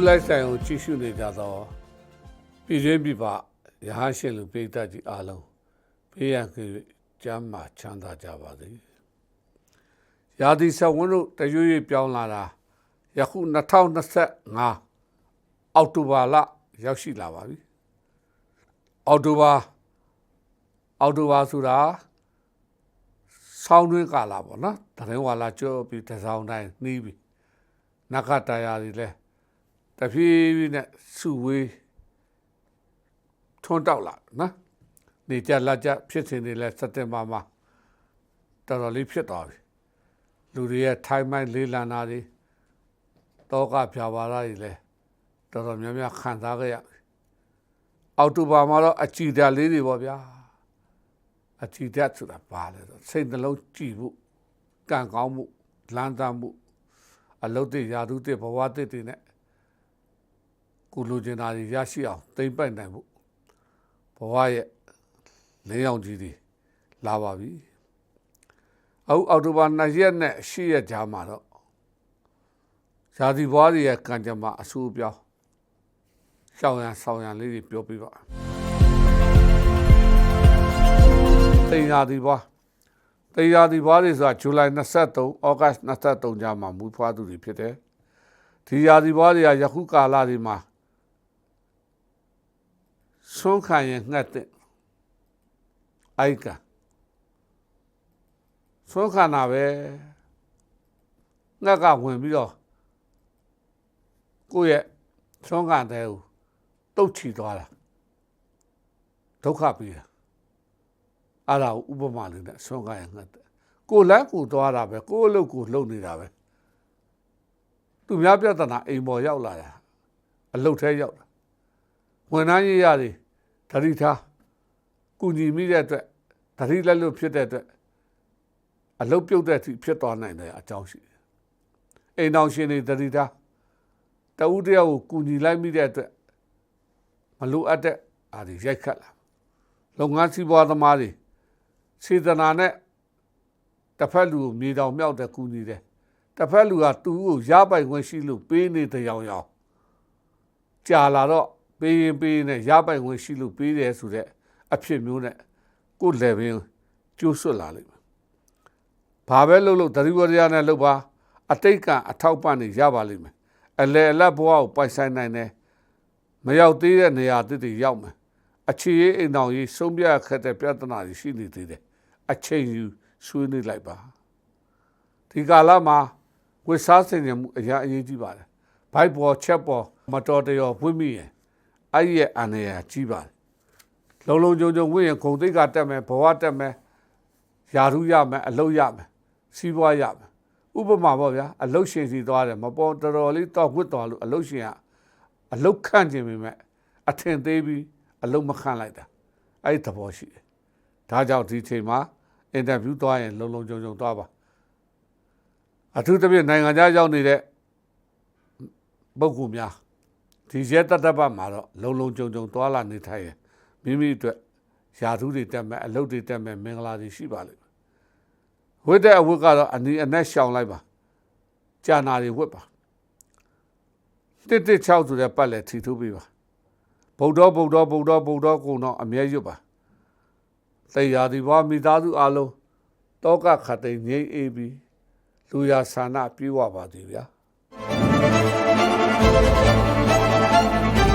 လွတ်လိုက်ဆိုင်ကိုကြည့်ရှုနေကြသောပြည်တွင်းပြည်ပရဟန်းရှင်လူပိဋကကြီးအားလုံးဘေးရန်ကကျမ်းမာချမ်းသာကြပါစေ။ရာသီဆက်ဝန်းတို့တရွေ့ရွေ့ပြောင်းလာတာယခု2025အောက်တိုဘာလရောက်ရှိလာပါပြီ။အောက်တိုဘာအောက်တိုဘာဆိုတာဆောင်းတွင်းကာလပေါ့နော်။တရင်ဝါလာကျော်ပြီးတစောင်းတိုင်းနှီးပြီ။နဂတရာတွေလည်း တဖြည်းဖြည်းနဲ့စုဝေးထွန်းတောက်လာနော်နေကြလက်ကြဖြစ်စဉ်တွေလဲစက်တင်ဘာမှာတော်တော်လေးဖြစ်သွားပြီလူတွေရဲ့ထိုင်းမိုင်းလေးလံနာတွေတောကဖြာပါရတွေလဲတော်တော်များများခံစားခဲ့ရပြီအောက်တိုဘာမှာတော့အကြည်ဓာတ်လေးတွေပေါ့ဗျာအကြည်ဓာတ်ဆိုတာပါလဲဆိုစိတ်နှလုံးကြည်ဖို့ကံကောင်းမှုလမ်းသားမှုအလုတ်တွေယာတုတွေဘဝတွေတွေနဲ့ ကိုလိုချင်တာတွေရရှိအောင်သိမ့်ပိုက်နိုင်ဖို့ဘဝရဲ့လင်းအောင်ကြီးတွေလာပါပြီအခုအောက်တိုဘာ2ရက်နဲ့10ရက်ကြာမှာတော့ဇာတိဘွားတွေရဲ့ကံကြမ္မာအဆူပြောင်းရှောင်းရန်ဆောင်းရန်လေးတွေပြောပြပါတိန်ရာဒီဘွားတိန်ရာဒီဘွားတွေဆိုတာဇူလိုင်23ဩဂတ်23ကြာမှာမူဖွားသူတွေဖြစ်တယ်ဒီရာဒီဘွားတွေကယခုကာလတွေမှာ ဆုံးခံရင်ငှက်တဲ့အိုက်ကဆုံးခံတာပဲငှက်ကဝင်ပြီးတော့ကိုယ့်ရဲ့ဆုံးခံတဲ့ကိုတုတ်ချီသွားတာဒုက္ခပြီးတာအဲ့ဒါကိုဥပမာလေးနဲ့ဆုံးခံရင်ငှက်တဲ့ကိုယ်လန်းကိုသွားတာပဲကိုယ်အလုပ်ကိုလုပ်နေတာပဲသူများပြဿနာအိမ်ပေါ်ရောက်လာတာအလုပ်ထဲရောက်တာဝန်ထမ်းရေးရတယ် ဓရိထားကုညီမိတဲ့အတွက်ဓရိလက်လွတ်ဖြစ်တဲ့အတွက်အလုတ်ပြုတ်တဲ့အထိဖြစ်သွားနိုင်တဲ့အကြောင်းရှိတယ်။အိမ်တော်ရှင်တွေဓရိထားတဦးတယောက်ကိုကုညီလိုက်မိတဲ့အတွက်မလိုအပ်တဲ့အားတွေရိုက်ခတ်လာလုပ်ငန်းစီးပွားသမားတွေစေတနာနဲ့တစ်ဖက်လူကိုမြေတောင်မြောက်တဲ့ကုညီတယ်တစ်ဖက်လူကသူ့ကိုရပိုင်ခွင့်ရှိလို့ပေးနေတဲ့ရောင်ရောင်ကြာလာတော့ ပေးရင်ပေးရင်နဲ့ရပိုင်ဝင်ရှိလို့ပေးတယ်ဆိုတဲ့အဖြစ်မျိုးနဲ့ကိုယ်လည်းပင်ကျိုးဆွတ်လာလိမ့်မယ်။ဘာပဲလုပ်လို့တတိဝရယနဲ့လုပ်ပါအတိတ်ကအထောက်ပံ့နေရပါလိမ့်မယ်။အလေအလတ်ဘဝကိုပိုက်ဆိုင်နိုင်တယ်။မရောက်သေးတဲ့နေရာတည်တည်ရောက်မယ်။အခြေရေးအိမ်တော်ကြီးဆုံးပြခက်တဲ့ပြဿနာတွေရှိနေသေးတယ်။အချိန်ယူဆွေးနွေးလိုက်ပါ။ဒီကာလမှာဝိစားစင်ကြမှုအရာအရေးကြီးပါတယ်။ဘိုက်ပေါ်ချက်ပေါ်မတော်တရောဝိမိရင် အဲ့ဒီရဲ့အန္တရာယ်ကြီးပါတယ်လုံလုံကြုံကြုံဝင့်ရင်ဂုံသိက္ခာတက်မယ်ဘဝတက်မယ်ယာရုရမယ်အလုတ်ရမယ်စီးပွားရမယ်ဥပမာပေါ့ဗျာအလုတ်ရှင်စီသွားတယ်မပေါ်တော်တော်လေးတော့ဝတ်တော်လို့အလုတ်ရှင်ကအလုတ်ခန့်ခြင်းပေမဲ့အထင်သေးပြီးအလုတ်မခန့်လိုက်တာအဲ့ဒီသဘောရှိတယ်ဒါကြောင့်ဒီချိန်မှာအင်တာဗျူးသွားရင်လုံလုံကြုံကြုံသွားပါအထူးသဖြင့်နိုင်ငံခြားရောက်နေတဲ့ပုဂ္ဂိုလ်များ ဒီရဲတတပတ်မှာတော့လုံလုံကြုံကြုံသွားလာနေထိုင်ရင်မိမိအတွက်ယာထုတွေတက်မဲ့အလုပ်တွေတက်မဲ့မင်္ဂလာတွေရှိပါလိမ့်မယ်ဝိတဲ့အဝတ်ကတော့အနီးအနက်ရှောင်လိုက်ပါကြာနာတွေဝတ်ပါတစ်တစ်6ဆိုတဲ့ပတ်လက်ထီထိုးပေးပါဗုဒ္ဓဗုဒ္ဓဗုဒ္ဓဗုဒ္ဓကုံတော့အမြဲရွတ်ပါတရားဒီဘွားမိသားစုအလုံးတောကခတ်သိငြိမ့်အေးပြီးလူရဆန္ဒပြေဝပါသည်ဗျာ Thank you.